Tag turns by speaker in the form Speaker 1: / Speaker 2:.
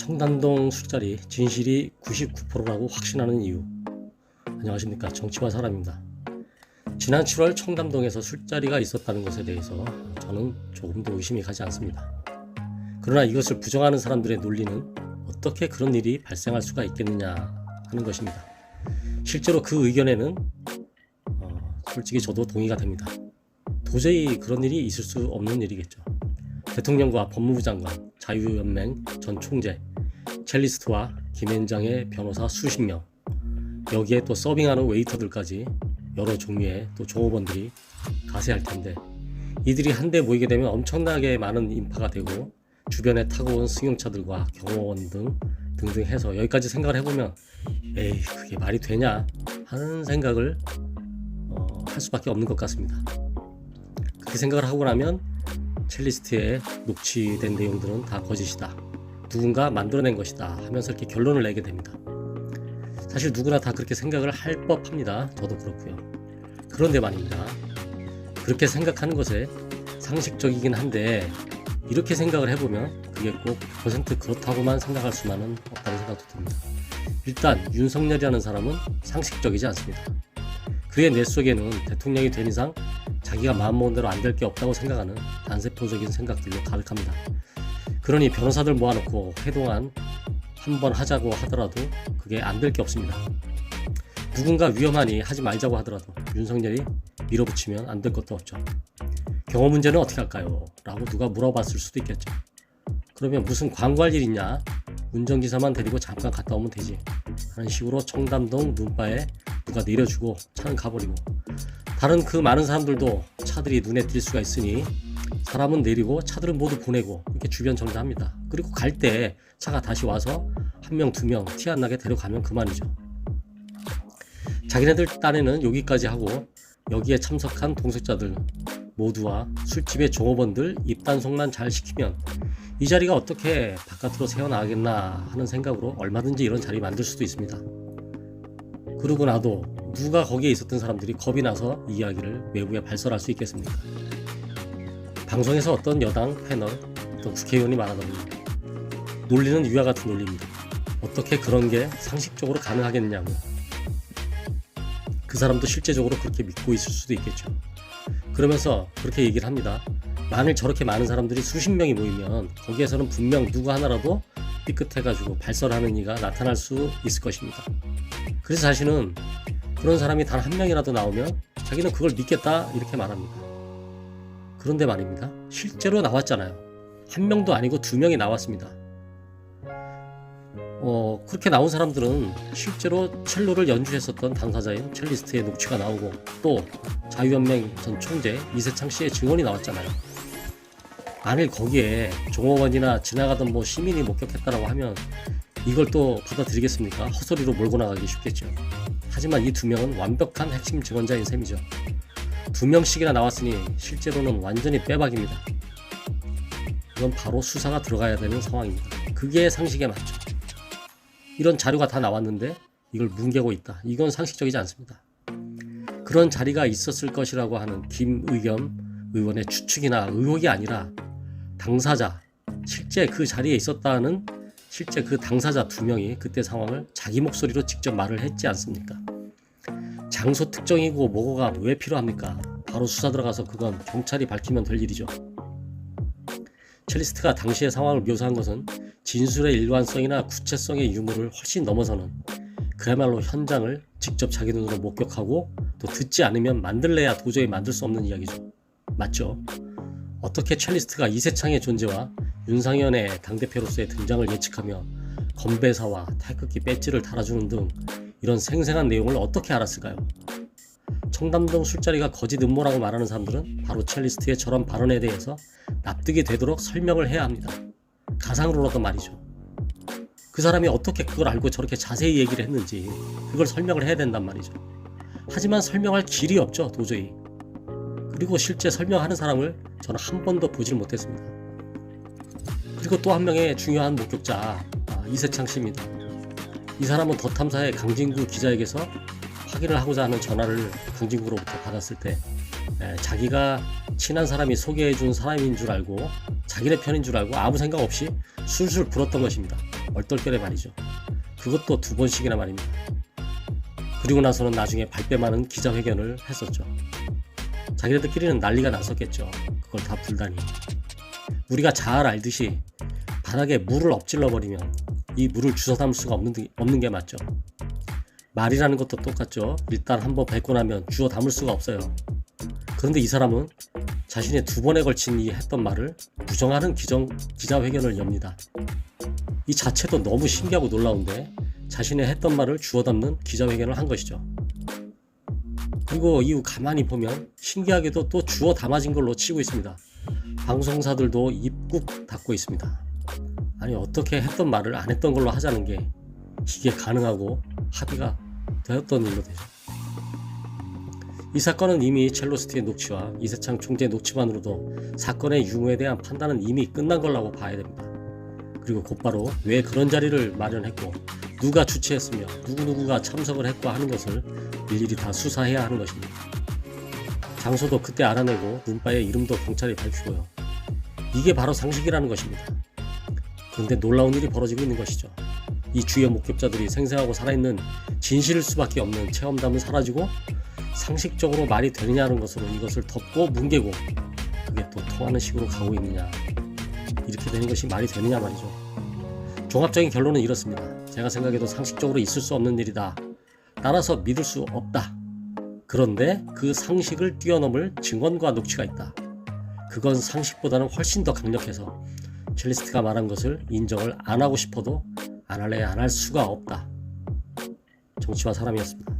Speaker 1: 청담동 술자리 진실이 99%라고 확신하는 이유. 안녕하십니까 정치와 사람입니다. 지난 7월 청담동에서 술자리가 있었다는 것에 대해서 저는 조금도 의심이 가지 않습니다. 그러나 이것을 부정하는 사람들의 논리는 어떻게 그런 일이 발생할 수가 있겠느냐 하는 것입니다. 실제로 그 의견에는 어, 솔직히 저도 동의가 됩니다. 도저히 그런 일이 있을 수 없는 일이겠죠. 대통령과 법무부 장관, 자유연맹 전 총재, 첼리스트와 김앤장의 변호사 수십 명, 여기에 또 서빙하는 웨이터들까지 여러 종류의 또 종업원들이 가세할 텐데 이들이 한데 모이게 되면 엄청나게 많은 인파가 되고 주변에 타고 온 승용차들과 경호원 등 등등 해서 여기까지 생각을 해보면 에이 그게 말이 되냐 하는 생각을 어, 할 수밖에 없는 것 같습니다. 그렇게 생각을 하고 나면 첼리스트에 녹취된 내용들은 다 거짓이다. 누군가 만들어낸 것이다 하면서 이렇게 결론을 내게 됩니다. 사실 누구나 다 그렇게 생각을 할 법합니다. 저도 그렇고요. 그런데 말입니다. 그렇게 생각하는 것에 상식적이긴 한데 이렇게 생각을 해보면 그게 꼭 100% 그렇다고만 생각할 수만은 없다는 생각도 듭니다. 일단 윤석열이라는 사람은 상식적이지 않습니다. 그의 뇌 속에는 대통령이 된 이상 자기가 마음먹은 대로 안 될 게 없다고 생각하는 단세포적인 생각들로 가득합니다. 그러니 변호사들 모아놓고 회동안 한번 하자고 하더라도 그게 안 될 게 없습니다. 누군가 위험하니 하지 말자고 하더라도 윤석열이 밀어붙이면 안 될 것도 없죠. 경호 문제는 어떻게 할까요? 라고 누가 물어봤을 수도 있겠죠. 그러면 무슨 광고할 일 있냐? 운전기사만 데리고 잠깐 갔다 오면 되지. 하는 식으로 청담동 눈바에 누가 내려주고 차는 가버리고 다른 그 많은 사람들도 차들이 눈에 띌 수가 있으니 사람은 내리고 차들은 모두 보내고 이렇게 주변 정리합니다. 그리고 갈 때 차가 다시 와서 한 명, 두 명 티 안 나게 데려가면 그만이죠. 자기네들 딴에는 여기까지 하고 여기에 참석한 동석자들 모두와 술집의 종업원들 입단속만 잘 시키면 이 자리가 어떻게 바깥으로 새어나가겠나 하는 생각으로 얼마든지 이런 자리 만들 수도 있습니다. 그러고 나도 누가 거기에 있었던 사람들이 겁이 나서 이야기를 외부에 발설할 수 있겠습니까? 방송에서 어떤 여당 패널, 또 국회의원이 말하더니 논리는 위와 같은 논리입니다. 어떻게 그런 게 상식적으로 가능하겠느냐고. 그 사람도 실제적으로 그렇게 믿고 있을 수도 있겠죠. 그러면서 그렇게 얘기를 합니다. 만일 저렇게 많은 사람들이 수십 명이 모이면 거기에서는 분명 누구 하나라도 삐끗해가지고 발설하는 이가 나타날 수 있을 것입니다. 그래서 자신은 그런 사람이 단 한 명이라도 나오면 자기는 그걸 믿겠다 이렇게 말합니다. 그런데 말입니다. 실제로 나왔잖아요. 한 명도 아니고 두 명이 나왔습니다. 어, 그렇게 나온 사람들은 실제로 첼로를 연주했었던 당사자인 첼리스트의 녹취가 나오고 또 자유연맹 전 총재 이세창 씨의 증언이 나왔잖아요. 만일 거기에 종업원이나 지나가던 뭐 시민이 목격했다라고 하면 이걸 또 받아들이겠습니까? 헛소리로 몰고 나가기 쉽겠죠. 하지만 이 두 명은 완벽한 핵심 증언자인 셈이죠. 두 명씩이나 나왔으니 실제로는 완전히 빼박입니다. 이건 바로 수사가 들어가야 되는 상황입니다. 그게 상식에 맞죠. 이런 자료가 다 나왔는데 이걸 뭉개고 있다. 이건 상식적이지 않습니다. 그런 자리가 있었을 것이라고 하는 김의겸 의원의 추측이나 의혹이 아니라 당사자, 실제 그 자리에 있었다는 실제 그 당사자 두 명이 그때 상황을 자기 목소리로 직접 말을 했지 않습니까? 장소 특정이고 뭐고가 왜 필요합니까? 바로 수사 들어가서 그건 경찰이 밝히면 될 일이죠. 첼리스트가 당시의 상황을 묘사한 것은 진술의 일관성이나 구체성의 유무를 훨씬 넘어서는 그야말로 현장을 직접 자기 눈으로 목격하고 또 듣지 않으면 만들래야 도저히 만들 수 없는 이야기죠. 맞죠? 어떻게 첼리스트가 이세창의 존재와 윤상현의 당대표로서의 등장을 예측하며 건배사와 태극기 배지를 달아주는 등 이런 생생한 내용을 어떻게 알았을까요? 청담동 술자리가 거짓 음모라고 말하는 사람들은 바로 첼리스트의 저런 발언에 대해서 납득이 되도록 설명을 해야 합니다. 가상으로라도 말이죠. 그 사람이 어떻게 그걸 알고 저렇게 자세히 얘기를 했는지 그걸 설명을 해야 된단 말이죠. 하지만 설명할 길이 없죠, 도저히. 그리고 실제 설명하는 사람을 저는 한 번도 보질 못했습니다. 그리고 또 한 명의 중요한 목격자 아, 이세창 씨입니다. 이 사람은 더 탐사의 강진구 기자에게서 확인을 하고자 하는 전화를 강진구로부터 받았을 때 에, 자기가 친한 사람이 소개해준 사람인 줄 알고 자기네 편인 줄 알고 아무 생각 없이 술술 불었던 것입니다. 얼떨결에 말이죠. 그것도 두 번씩이나 말입니다. 그리고 나서는 나중에 발뺌 많은 기자회견을 했었죠. 자기네들끼리는 난리가 났었겠죠. 그걸 다 불다니. 우리가 잘 알듯이 바닥에 물을 엎질러 버리면 이 물을 주워 담을 수가 없는, 없는 게 맞죠. 말이라는 것도 똑같죠. 일단 한번 뱉고 나면 주워 담을 수가 없어요. 그런데 이 사람은 자신의 두 번에 걸친 이 했던 말을 부정하는 기정, 기자회견을 엽니다. 이 자체도 너무 신기하고 놀라운데 자신의 했던 말을 주워 담는 기자회견을 한 것이죠. 그리고 이후 가만히 보면 신기하게도 또 주워 담아진 걸로 치고 있습니다. 방송사들도 입국 닫고 있습니다. 아니 어떻게 했던 말을 안 했던 걸로 하자는 게 이게 가능하고 합의가 되었던 일로 되죠. 이 사건은 이미 첼로스티의 녹취와 이세창 총재의 녹취만으로도 사건의 유무에 대한 판단은 이미 끝난 걸라고 봐야 됩니다. 그리고 곧바로 왜 그런 자리를 마련했고 누가 주최했으며 누구누구가 참석을 했고 하는 것을 일일이 다 수사해야 하는 것입니다. 장소도 그때 알아내고 눈바의 이름도 경찰이 밝히고요. 이게 바로 상식이라는 것입니다. 그런데 놀라운 일이 벌어지고 있는 것이죠. 이 주요 목격자들이 생생하고 살아있는 진실일 수밖에 없는 체험담은 사라지고 상식적으로 말이 되느냐는 것으로 이것을 덮고 뭉개고 그게 또 통하는 식으로 가고 있느냐 이렇게 되는 것이 말이 되느냐 말이죠. 종합적인 결론은 이렇습니다. 제가 생각해도 상식적으로 있을 수 없는 일이다. 따라서 믿을 수 없다. 그런데 그 상식을 뛰어넘을 증언과 녹취가 있다. 그건 상식보다는 훨씬 더 강력해서 첼리스트가 말한 것을 인정을 안 하고 싶어도 안 할래 안 할 수가 없다. 정치와 사람이었습니다.